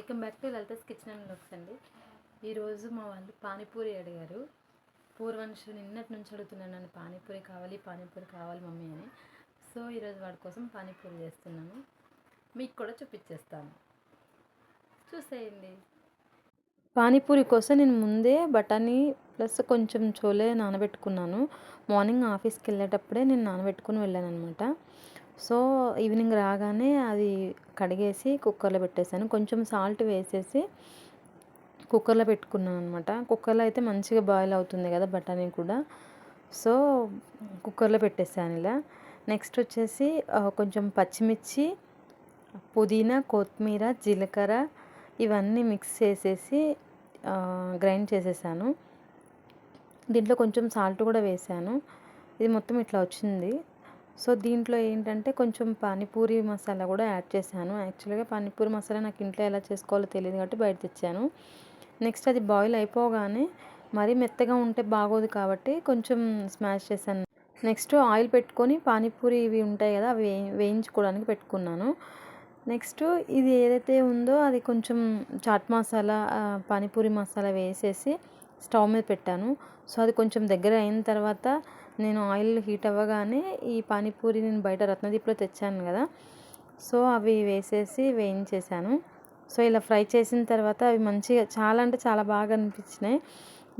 Welcome back to Lalitha's kitchen and looks అండి ఈరోజు మా వాళ్ళు పానీపూరి అడిగారు. పూర్వంశు నిన్నటి నుంచి అడుగుతున్నాను నన్ను పానీపూరి కావాలి పానీపూరి కావాలి మమ్మీ అని. సో ఈరోజు వాడి కోసం పానీపూరి చేస్తున్నాను. మీకు కూడా చూపించేస్తాను చూసేయండి. పానీపూరి కోసం నేను ముందే బఠానీ ప్లస్ కొంచెం చోలే నానబెట్టుకున్నాను. మార్నింగ్ ఆఫీస్కి వెళ్ళేటప్పుడే నేను నానబెట్టుకుని వెళ్ళాను అనమాట సో ఈవినింగ్ రాగానే అది కడిగేసి కుక్కర్లో పెట్టేశాను. కొంచెం సాల్ట్ వేసేసి కుక్కర్లో పెట్టుకున్నాను అనమాట కుక్కర్లో అయితే మంచిగా బాయిల్ అవుతుంది కదా బఠానీ కూడా. సో కుక్కర్లో పెట్టేసాను ఇలా. నెక్స్ట్ వచ్చేసి కొంచెం పచ్చిమిర్చి పుదీనా కొత్తిమీర జీలకర్ర ఇవన్నీ మిక్స్ చేసేసి గ్రైండ్ చేసేసాను. దీంట్లో కొంచెం సాల్ట్ కూడా వేసాను. ఇది మొత్తం ఇట్లా వచ్చింది. సో దీంట్లో ఏంటంటే కొంచెం పానీపూరి మసాలా కూడా యాడ్ చేశాను. యాక్చువల్గా పానీపూరి మసాలా నాకు ఇంట్లో ఎలా చేసుకోవాలో తెలియదు కాబట్టి బయట తెచ్చాను. నెక్స్ట్ అది బాయిల్ అయిపోగానే మరీ మెత్తగా ఉంటే బాగోదు కాబట్టి కొంచెం స్మాష్ చేశాను. నెక్స్ట్ ఆయిల్ పెట్టుకొని పానీపూరి ఇవి ఉంటాయి కదా అవి వేయించుకోవడానికి పెట్టుకున్నాను. నెక్స్ట్ ఇది ఏదైతే ఉందో అది కొంచెం చాట్ మసాలా పానీపూరి మసాలా వేసేసి స్టవ్ మీద పెట్టాను. సో అది కొంచెం దగ్గర అయిన తర్వాత నేను ఆయిల్ హీట్ అవ్వగానే ఈ పానీపూరి నేను బయట రత్నదీప్లో తెచ్చాను కదా. సో అవి వేసేసి వేయించేసాను సో ఇలా ఫ్రై చేసిన తర్వాత అవి మంచిగా చాలా అంటే చాలా బాగా అనిపించినాయి.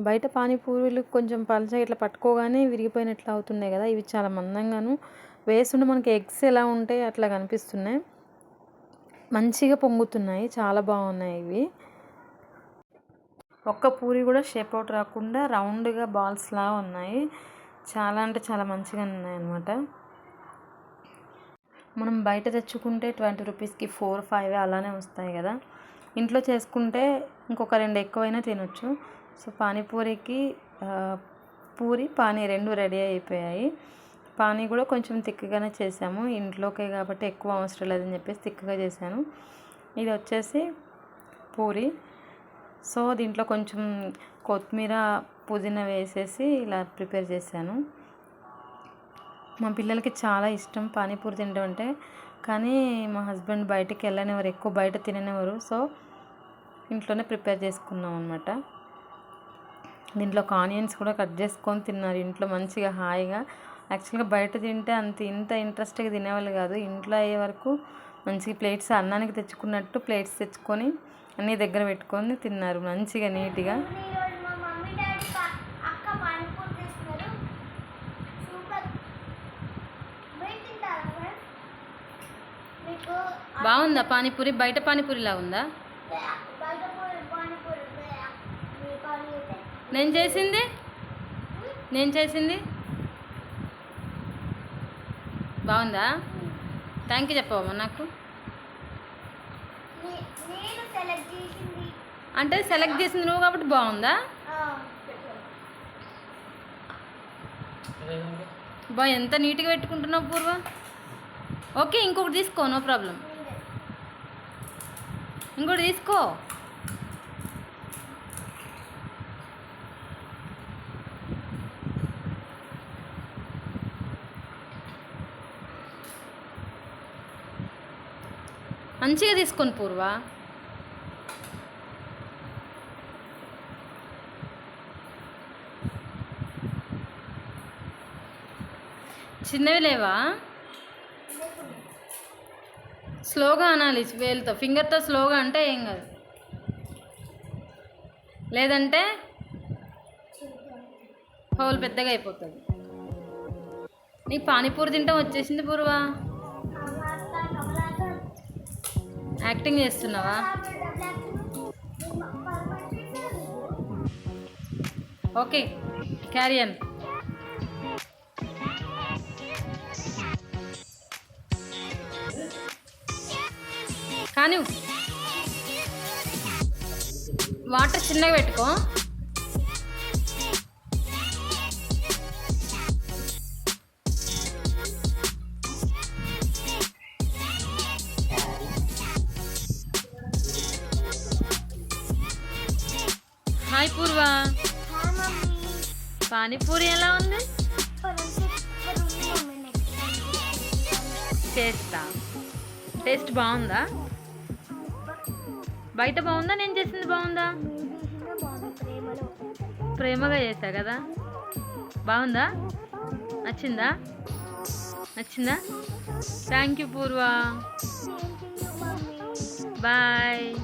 బయట పానీపూరీలు కొంచెం పలచగా ఇట్లా పట్టుకోగానే విరిగిపోయినట్లు అవుతున్నాయి కదా. ఇవి చాలా మందంగాను వేస్తుంటే మనకి ఎగ్స్ ఎలా ఉంటాయి అట్లా కనిపిస్తున్నాయి. మంచిగా పొంగుతున్నాయి. చాలా బాగున్నాయి ఇవి. ఒక్క పూరి కూడా షేప్ అవుట్ రాకుండా రౌండ్గా బాల్స్ లా ఉన్నాయి. చాలా అంటే చాలా మంచిగా ఉన్నాయన్నమాట. మనం బయట తెచ్చుకుంటే ట్వంటీ రూపీస్కి ఫోర్ ఫైవ్ అలానే వస్తాయి కదా. ఇంట్లో చేసుకుంటే ఇంకొక రెండు ఎక్కువైనా తినొచ్చు. సో పానీపూరికి పూరి పానీ రెండు రెడీ అయిపోయాయి. పానీ కూడా కొంచెం తిక్కగానే చేసాము ఇంట్లోకే కాబట్టి ఎక్కువ అవసరం లేదని చెప్పేసి తిక్కగా చేశాను. ఇది వచ్చేసి పూరి. సో దీంట్లో కొంచెం కొత్తిమీర పుదీనా వేసేసి ఇలా ప్రిపేర్ చేశాను. మా పిల్లలకి చాలా ఇష్టం పానీపూరి తినడం అంటే కానీ మా హస్బెండ్ బయటికి వెళ్ళనివారు ఎక్కువ బయట తిననివారు సో ఇంట్లోనే ప్రిపేర్ చేసుకున్నాం అనమాట దీంట్లో ఒక ఆనియన్స్ కూడా కట్ చేసుకొని తిన్నారు ఇంట్లో మంచిగా హాయిగా. యాక్చువల్గా బయట తింటే అంత ఇంత ఇంట్రెస్ట్గా తినేవాళ్ళు కాదు. ఇంట్లో అయ్యే వరకు మంచిగా ప్లేట్స్ అన్నానికి తెచ్చుకున్నట్టు ప్లేట్స్ తెచ్చుకొని అన్నీ దగ్గర పెట్టుకొని తిన్నారు మంచిగా నీట్గా. బాగుందా పానీపూరి? బయట పానీపూరిలా ఉందా? నేను చేసింది? నేను చేసింది? బాగుందా? థ్యాంక్ యూ చెప్పవమ్మా నాకు నే- నేను సెలెక్ట్ చేసింది అంటే సెలెక్ట్ చేసింది నువ్వు కాబట్టి బాగుందా? ఆ, బా ఎంత నీట్గా పెట్టుకుంటున్నావు పూర్వ? ఓకే ఇంకొకటి తీసుకో నో ప్రాబ్లం. ఇంకోటి తీసుకో. మంచిగా తీసుకొని పూర్వ? చిన్నవి లేవా? స్లోగా అనాలి వేలుతో. ఫింగర్తో స్లోగా అంటే ఏం కాదు. లేదంటే హోల్ పెద్దగా అయిపోతుంది. నీకు పానీపూరి తింటాం వచ్చేసింది పూర్వా? యాక్టింగ్ చేస్తున్నావా? ఓకే క్యారియన్ కానీ వాటర్ చిన్నగా పెట్టుకో. హాయ్ పూర్వ. పానీపూరి ఎలా ఉంది? టైం టేస్టా బాగుందా? బయట బాగుందా? నేను చేసింది బాగుందా? ప్రేమగా చేశా కదా. బాగుందా? నచ్చిందా? నచ్చిందా? థ్యాంక్ యూ పూర్వ. బాయ్.